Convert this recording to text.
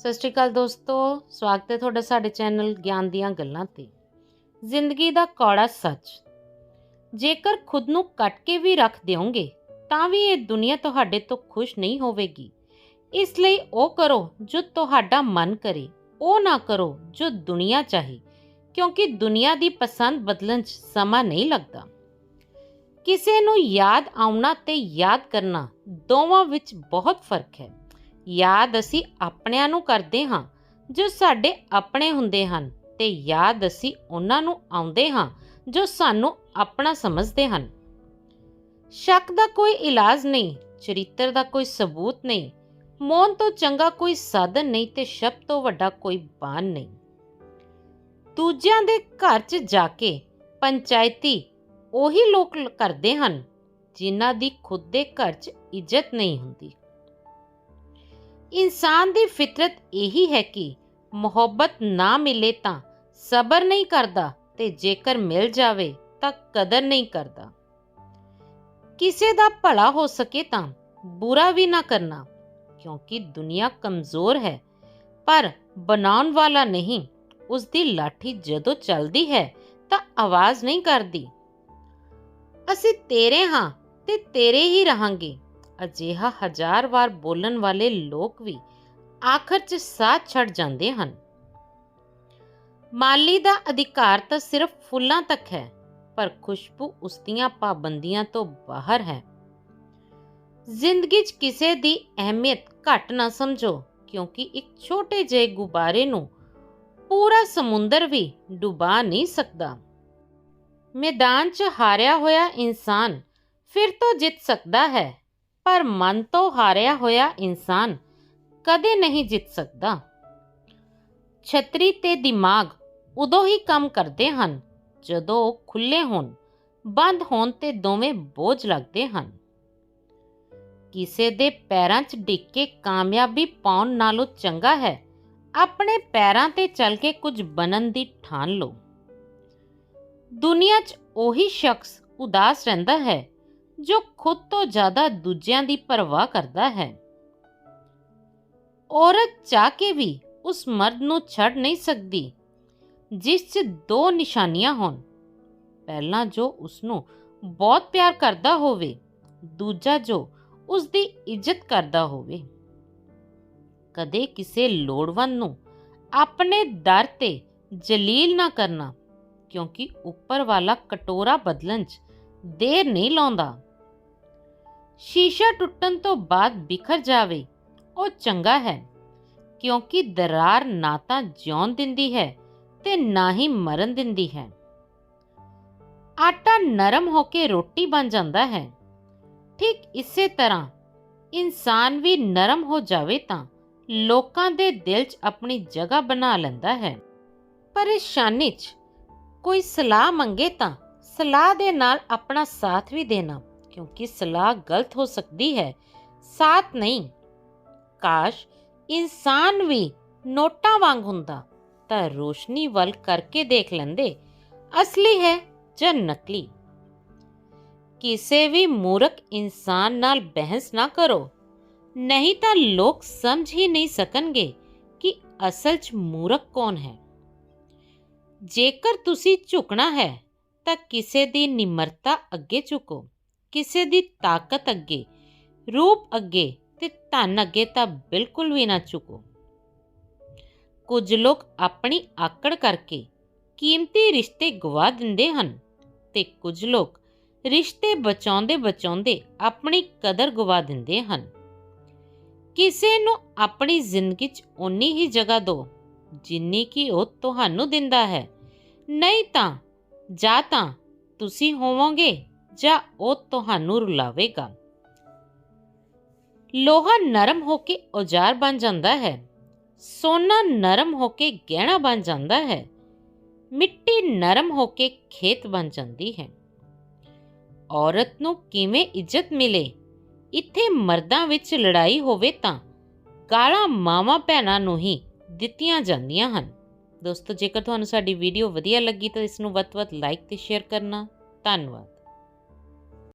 ਸਤਿ ਸ਼੍ਰੀ ਅਕਾਲ ਦੋਸਤੋ, ਸਵਾਗਤ ਹੈ ਤੁਹਾਡਾ ਸਾਡੇ ਚੈਨਲ ਗਿਆਨ ਦੀਆਂ ਗੱਲਾਂ ਤੇ। ਜ਼ਿੰਦਗੀ ਦਾ ਕੌੜਾ ਸੱਚ। ਜੇਕਰ ਖੁਦ ਨੂੰ ਕੱਟ ਕੇ ਵੀ ਰੱਖ ਦਿਓਗੇ, ਤਾਂ ਵੀ ਇਹ ਦੁਨੀਆ ਤੁਹਾਡੇ ਤੋਂ ਖੁਸ਼ ਨਹੀਂ ਹੋਵੇਗੀ। ਇਸ ਲਈ ਉਹ ਕਰੋ ਜੋ ਤੁਹਾਡਾ ਮਨ ਕਰੇ, ਉਹ ਨਾ ਕਰੋ ਜੋ ਦੁਨੀਆ ਚਾਹੇ, ਕਿਉਂਕਿ ਦੁਨੀਆ ਦੀ ਪਸੰਦ ਬਦਲਣ 'ਚ ਸਮਾਂ ਨਹੀਂ ਲੱਗਦਾ। ਕਿਸੇ ਨੂੰ ਯਾਦ ਆਉਣਾ ਤੇ ਯਾਦ ਕਰਨਾ ਦੋਵਾਂ ਵਿੱਚ ਬਹੁਤ ਫ਼ਰਕ ਹੈ। ਯਾਦ ਅਸੀਂ ਆਪਣਿਆਂ ਨੂੰ ਕਰਦੇ ਹਾਂ, ਜੋ ਸਾਡੇ ਆਪਣੇ ਹੁੰਦੇ ਹਨ, ਤੇ ਯਾਦ ਅਸੀਂ ਉਹਨਾਂ ਨੂੰ ਆਉਂਦੇ ਹਾਂ, ਜੋ ਸਾਨੂੰ ਆਪਣਾ ਸਮਝਦੇ ਹਨ। ਸ਼ੱਕ ਦਾ ਕੋਈ ਇਲਾਜ ਨਹੀਂ, ਚਰਿੱਤਰ ਦਾ ਕੋਈ ਸਬੂਤ ਨਹੀਂ, ਮੌਨ ਤੋਂ ਚੰਗਾ ਕੋਈ ਸਾਧਨ ਨਹੀਂ ਤੇ ਸ਼ਬਦ ਤੋਂ ਵੱਡਾ ਕੋਈ ਬਾਨ ਨਹੀਂ। ਦੂਜਿਆਂ ਦੇ ਘਰ 'ਚ ਜਾ ਕੇ ਪੰਚਾਇਤੀ ਉਹੀ ਲੋਕ ਕਰਦੇ ਹਨ, ਜਿਨ੍ਹਾਂ ਦੀ ਖੁਦ ਦੇ ਘਰ 'ਚ ਇੱਜ਼ਤ ਨਹੀਂ ਹੁੰਦੀ। ਇਨਸਾਨ ਦੀ ਫਿਤਰਤ ਇਹੀ ਹੈ ਕਿ ਮੁਹੱਬਤ ਨਾ ਮਿਲੇ ਤਾਂ ਸਬਰ ਨਹੀਂ ਕਰਦਾ ਤੇ ਜੇਕਰ ਮਿਲ ਜਾਵੇ ਤਾਂ ਕਦਰ ਨਹੀਂ ਕਰਦਾ। ਕਿਸੇ ਦਾ ਭਲਾ ਹੋ ਸਕੇ ਤਾਂ ਬੁਰਾ ਵੀ ਨਾ ਕਰਨਾ, ਕਿਉਂਕਿ ਦੁਨੀਆ ਕਮਜ਼ੋਰ ਹੈ, ਪਰ ਬਣਾਉਣ ਵਾਲਾ ਨਹੀਂ ਉਸ ਦੀ ਲਾਠੀ ਜਦੋਂ ਚੱਲਦੀ ਹੈ ਤਾਂ ਆਵਾਜ਼ ਨਹੀਂ ਕਰਦੀ। ਅਸੀਂ ਤੇਰੇ ਹਾਂ ਤੇ ਤੇਰੇ ਹੀ ਰਹਾਂਗੇ। ਅਜਿਹਾ ਹਜ਼ਾਰ ਵਾਰ ਬੋਲਣ ਵਾਲੇ ਲੋਕ ਵੀ ਆਖਰ 'ਚ ਸਾਹ ਛੱਡ ਜਾਂਦੇ ਹਨ। ਮਾਲੀ ਦਾ ਅਧਿਕਾਰ ਤਾਂ ਸਿਰਫ ਫੁੱਲਾਂ ਤੱਕ ਹੈ, ਪਰ ਖੁਸ਼ਬੂ ਉਸ ਦੀਆਂ ਪਾਬੰਦੀਆਂ ਤੋਂ ਬਾਹਰ ਹੈ। ਜ਼ਿੰਦਗੀ 'ਚ ਕਿਸੇ ਦੀ ਅਹਿਮੀਅਤ ਘੱਟ ਨਾ ਸਮਝੋ, ਕਿਉਂਕਿ ਇੱਕ ਛੋਟੇ ਜਿਹੇ ਗੁਬਾਰੇ ਨੂੰ ਪੂਰਾ ਸਮੁੰਦਰ ਵੀ ਡੁਬਾ ਨਹੀਂ ਸਕਦਾ। ਮੈਦਾਨ 'ਚ ਹਾਰਿਆ ਹੋਇਆ ਇਨਸਾਨ ਫਿਰ ਤੋਂ ਜਿੱਤ ਸਕਦਾ ਹੈ। ਪਰ ਮਨ ਤੋਂ ਹਾਰਿਆ ਹੋਇਆ ਇਨਸਾਨ ਕਦੇ ਨਹੀਂ ਜਿੱਤ ਸਕਦਾ। ਛਤਰੀ ਤੇ ਦਿਮਾਗ ਉਦੋਂ ਹੀ ਕੰਮ ਕਰਦੇ ਹਨ, ਜਦੋਂ ਉਹ ਖੁੱਲੇ ਹੋਣ, ਬੰਦ ਹੋਣ ਤੇ ਦੋਵੇਂ ਬੋਝ ਲੱਗਦੇ ਹਨ। ਕਿਸੇ ਦੇ ਪੈਰਾਂ 'ਚ ਡਿੱਗ ਕੇ ਕਾਮਯਾਬੀ ਪਾਉਣ ਨਾਲੋਂ ਚੰਗਾ ਹੈ, ਆਪਣੇ ਪੈਰਾਂ ਤੇ ਚੱਲ ਕੇ ਕੁਝ ਬਣਨ ਦੀ ਠਾਣ ਲਓ। ਦੁਨੀਆ 'ਚ ਉਹੀ ਸ਼ਖਸ ਉਦਾਸ ਰਹਿੰਦਾ ਹੈ ਜੋ ਖੁਦ ਤੋਂ ਜ਼ਿਆਦਾ ਦੂਜਿਆਂ ਦੀ ਪਰਵਾਹ ਕਰਦਾ ਹੈ। ਔਰਤ ਚਾਹ ਕੇ ਵੀ ਉਸ ਮਰਦ ਨੂੰ ਛੱਡ ਨਹੀਂ ਸਕਦੀ, ਜਿਸ 'ਚ ਦੋ ਨਿਸ਼ਾਨੀਆਂ ਹੋਣ। ਪਹਿਲਾ ਜੋ ਉਸ ਨੂੰ ਬਹੁਤ ਪਿਆਰ ਕਰਦਾ ਹੋਵੇ, ਦੂਜਾ ਜੋ ਉਸ ਦੀ ਇੱਜ਼ਤ ਕਰਦਾ ਹੋਵੇ। ਕਦੇ ਕਿਸੇ ਲੋੜਵੰਦ ਨੂੰ ਆਪਣੇ ਦਰ ਤੇ ਜਲੀਲ ਨਾ ਕਰਨਾ, ਕਿਉਂਕਿ ਉੱਪਰ ਵਾਲਾ ਕਟੋਰਾ ਬਦਲਣ 'ਚ ਦੇਰ ਨਹੀਂ ਲਾਉਂਦਾ। ਸ਼ੀਸ਼ਾ ਟੁੱਟਣ ਤੋਂ ਬਾਅਦ ਬਿਖਰ ਜਾਵੇ, ਉਹ ਚੰਗਾ ਹੈ, ਕਿਉਂਕਿ ਦਰਾਰ ਨਾ ਤਾਂ ਜਿਉਣ ਦਿੰਦੀ ਹੈ ਤੇ ਨਾ ਹੀ ਮਰਨ ਦਿੰਦੀ ਹੈ। ਆਟਾ ਨਰਮ ਹੋ ਕੇ ਰੋਟੀ ਬਣ ਜਾਂਦਾ ਹੈ। ਠੀਕ ਇਸੇ ਤਰ੍ਹਾਂ, ਇਨਸਾਨ ਵੀ ਨਰਮ ਹੋ ਜਾਵੇ ਤਾਂ ਲੋਕਾਂ ਦੇ ਦਿਲ 'ਚ ਆਪਣੀ ਜਗ੍ਹਾ ਬਣਾ ਲੈਂਦਾ ਹੈ। ਪਰੇਸ਼ਾਨੀ 'ਚ, ਕੋਈ ਸਲਾਹ ਮੰਗੇ ਤਾਂ ਸਲਾਹ ਦੇ ਨਾਲ ਆਪਣਾ ਸਾਥ ਵੀ ਦੇਣਾ। ਕਿਉਂਕਿ ਸਲਾਹ ਗਲਤ ਹੋ ਸਕਦੀ ਹੈ ਸਾਥ ਨਹੀਂ ਕਾਸ਼ ਇਨਸਾਨ ਵੀ ਨੋਟਾਂ ਵਾਂਗ ਹੁੰਦਾ ਤਾਂ ਰੋਸ਼ਨੀ ਵੱਲ ਕਰਕੇ ਦੇਖ ਲੈਂਦੇ ਅਸਲੀ ਹੈ ਜਾਂ ਨਕਲੀ ਕਿਸੇ ਵੀ ਮੂਰਖ ਇਨਸਾਨ ਨਾਲ ਬਹਿਸ ਨਾ ਕਰੋ ਨਹੀਂ ਤਾਂ ਲੋਕ ਸਮਝ ਹੀ ਨਹੀਂ ਸਕਣਗੇ ਕਿ ਅਸਲ 'ਚ ਮੂਰਖ ਕੌਣ ਹੈ ਜੇਕਰ ਤੁਸੀਂ ਝੁਕਣਾ ਹੈ ਤਾਂ ਕਿਸੇ ਦੀ ਨਿਮਰਤਾ ਅੱਗੇ ਝੁਕੋ ਕਿਸੇ ਦੀ ਤਾਕਤ ਅੱਗੇ, ਰੂਪ ਅੱਗੇ ਤੇ ਧਨ ਅੱਗੇ ਤਾਂ ਬਿਲਕੁਲ ਵੀ ਨਾ ਝੁਕੋ। ਕੁਝ ਲੋਕ ਆਪਣੀ ਆਕੜ ਕਰਕੇ ਕੀਮਤੀ ਰਿਸ਼ਤੇ ਗਵਾ ਦਿੰਦੇ ਹਨ ਤੇ ਕੁਝ ਲੋਕ ਰਿਸ਼ਤੇ ਬਚਾਉਂਦੇ ਬਚਾਉਂਦੇ ਆਪਣੀ ਕਦਰ ਗਵਾ ਦਿੰਦੇ ਹਨ। ਕਿਸੇ ਨੂੰ ਆਪਣੀ ਜ਼ਿੰਦਗੀ 'ਚ ਓਨੀ ਹੀ ਜਗ੍ਹਾ ਦਿਓ ਜਿੰਨੀ ਕਿ ਉਹ ਤੁਹਾਨੂੰ ਦਿੰਦਾ ਹੈ। ਨਹੀਂ ਤਾਂ, ਜਾਂ ਤਾਂ ਤੁਸੀਂ ਹੋਵੋਗੇ ਜਾਂ ਉਹ ਤੁਹਾਨੂੰ ਰੁਲਾਵੇਗਾ। ਲੋਹਾ ਨਰਮ ਹੋ ਕੇ ਔਜ਼ਾਰ ਬਣ ਜਾਂਦਾ ਹੈ। ਸੋਨਾ ਨਰਮ ਹੋ ਕੇ ਗਹਿਣਾ ਬਣ ਜਾਂਦਾ ਹੈ। ਮਿੱਟੀ ਨਰਮ ਹੋ ਕੇ ਖੇਤ ਬਣ ਜਾਂਦੀ ਹੈ। ਔਰਤ ਨੂੰ ਕਿਵੇਂ ਇੱਜ਼ਤ ਮਿਲੇ? ਇੱਥੇ ਮਰਦਾਂ ਵਿੱਚ ਲੜਾਈ ਹੋਵੇ ਤਾਂ ਗਾਲਾਂ ਮਾਵਾਂ ਭੈਣਾਂ ਨੂੰ ਹੀ ਦਿੱਤੀਆਂ ਜਾਂਦੀਆਂ ਹਨ। ਦੋਸਤੋ, ਜੇਕਰ ਤੁਹਾਨੂੰ ਸਾਡੀ ਵੀਡੀਓ ਵਧੀਆ ਲੱਗੀ ਤਾਂ ਇਸ ਨੂੰ ਵੱਧ ਤੋਂ ਵੱਧ ਲਾਈਕ ਤੇ ਸ਼ੇਅਰ ਕਰਨਾ। ਧੰਨਵਾਦ।